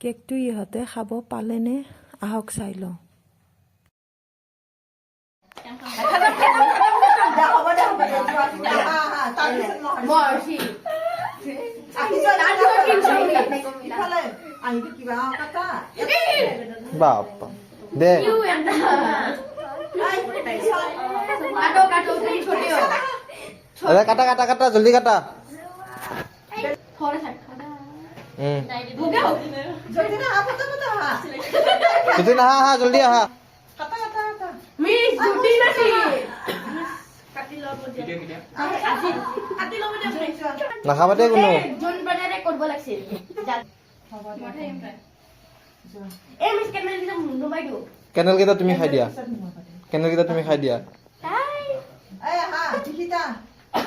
কেকটো ইহঁতে খাব পালেনে? আহক চাই লওঁ। বাপ্পা দে। কাটা কাটা কাটা জলদি কাটা। थोड़ा सा উম हो गया যদি নাহা আহা জলদি আহা मिस झूठी नहीं নাখাবা দেই কোনো जोन बनारे करबो লাগছিল এ মিস কেমেল দিটা মুন্ডু বাইদু কেনেল কেইটা তুমি খাই দিয়া কেনেল কেইটা তুমি খাই দিয়া তাই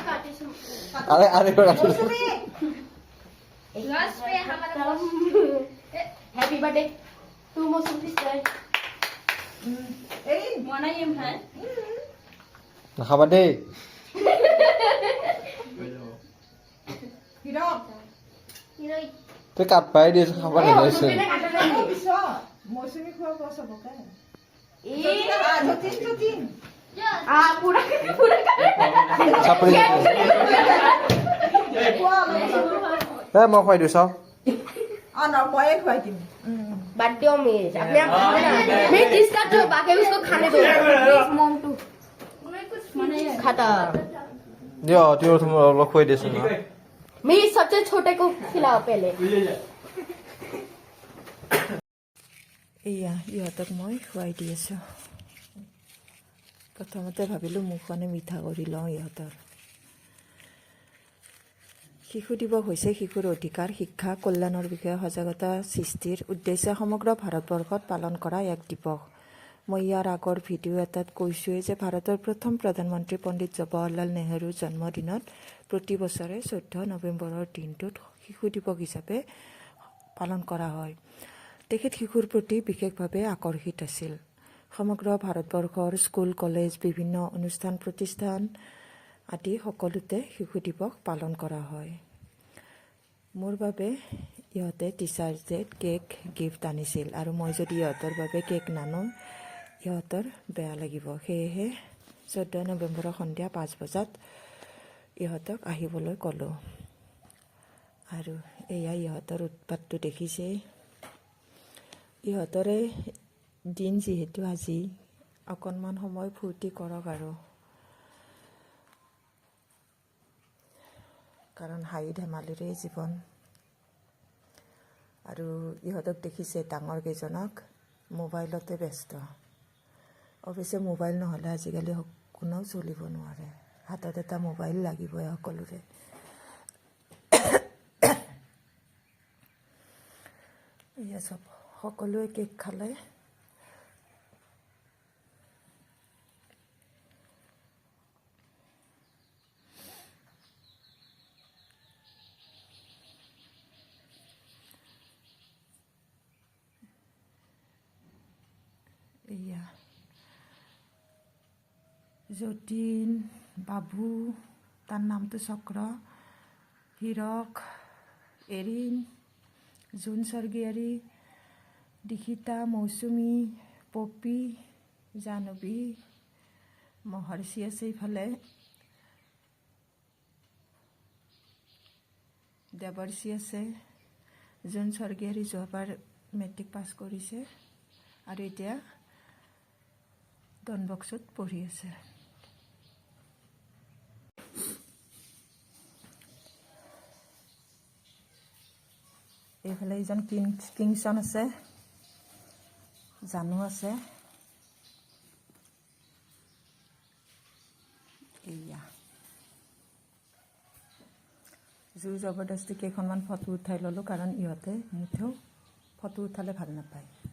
কাটিছো আরে আরে কাটো लास्ट पे हमारा happy birthday to Mausam sister मना ये है নাখাবা দেই হিরোই তই কাট পাই দিছ খাবা নেলাইছে মৌচুমী খুৱাব চবকে आ पूरा पूरा চাপৰি এ মই খুৱাই দিওঁ চাওঁ ময়ে খুৱাই দিম बर्थडे मिस अपने आप मैं जिसका जो बाकी है उसको खाने दो मॉम टू खाता দিয় তুই অলপ খুৱাই দেচোন না मैं सबसे छोटे को खिलाओ पहले এয়া ইহঁতক মই খুৱাই দি আছোঁ প্ৰথমতে ভাবিলোঁ মুখখনে মিঠা কৰি লওঁ ইহঁতৰ শিশু দিৱস হৈছে শিশুৰ অধিকাৰ শিক্ষা কল্যাণৰ বিষয়ে সজাগতা সৃষ্টিৰ উদ্দেশ্যে সমগ্ৰ ভাৰতবৰ্ষত পালন কৰা এক দিৱস। মই ইয়াৰ আগৰ ভিডিঅ' এটাত কৈছোঁৱেই যে ভাৰতৰ প্ৰথম প্ৰধানমন্ত্ৰী পণ্ডিত জৱাহৰলাল নেহৰুৰ জন্মদিনত প্ৰতি বছৰে চৈধ্য নৱেম্বৰৰ দিনটোত শিশু দিৱস হিচাপে পালন কৰা হয়। তেখেত শিশুৰ প্ৰতি বিশেষভাৱে আকৰ্ষিত আছিল। সমগ্ৰ ভাৰতবৰ্ষৰ স্কুল কলেজ বিভিন্ন অনুষ্ঠান প্ৰতিষ্ঠান আদি সকলোতে শিশু দিৱস পালন কৰা হয়। মোৰ বাবে ইহঁতে টিচাৰ্ছ ডেত কেক গিফ্ট আনিছিল আৰু মই যদি ইহঁতৰ বাবে কেক নানো ইহঁতৰ বেয়া লাগিব। সেয়েহে চৈধ্য নৱেম্বৰৰ সন্ধিয়া পাঁচ বজাত ইহঁতক আহিবলৈ ক'লোঁ। আৰু এয়া ইহঁতৰ উৎপাতটো দেখিছেই ইহঁতৰে দিন যিহেতু আজি অকণমান সময় ফূৰ্তি কৰক আৰু কাৰণ হাঁহি ধেমালিৰে জীৱন। আৰু ইহঁতক দেখিছে ডাঙৰ কেইজনক মোবাইলতে ব্যস্ত। অৱশ্যে মোবাইল নহ'লে আজিকালি কোনেও চলিব নোৱাৰে। হাতত এটা মোবাইল লাগিবই সকলোৰে। এয়া চব। সকলোৱে কেক খালে। এয়া। যতীন, বাবু তাৰ নামটো Chakra. Hirak Erin John Swargiary, Dikshita, Mousumi, poppy, Jahnavi, Maharshi আছে ইফালে। দেৱৰ্ষি আছে। জোন স্বৰ্গীয়াৰী যোৱাবাৰ মেট্ৰিক পাছ কৰিছে। আৰু এতিয়া ডনবক্সত পঢ়ি আছে। এইফালে এইজন কিং কিংছন আছে, জানু আছে। এয়া জোৰ জবৰদস্তি কেইখনমান ফটো উঠাই ল'লোঁ, কাৰণ ইহঁতে মুঠেও ফটো উঠালে ভালো নাপায়।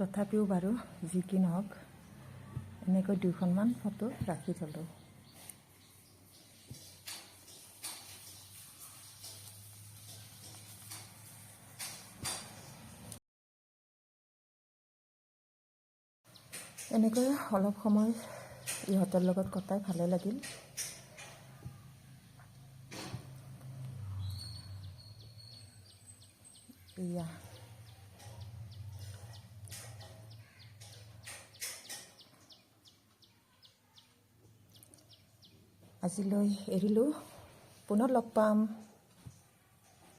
তথাপিও বাৰু যি কি নহওক এনেকৈ দুখনমান ফটো ৰাখি থ'লোঁ। এনেকৈ অলপ সময় ইহঁতৰ লগত কটাই ভালে লাগিল। এয়া। আজিলৈ এৰিলোঁ পুনৰ লগ পাম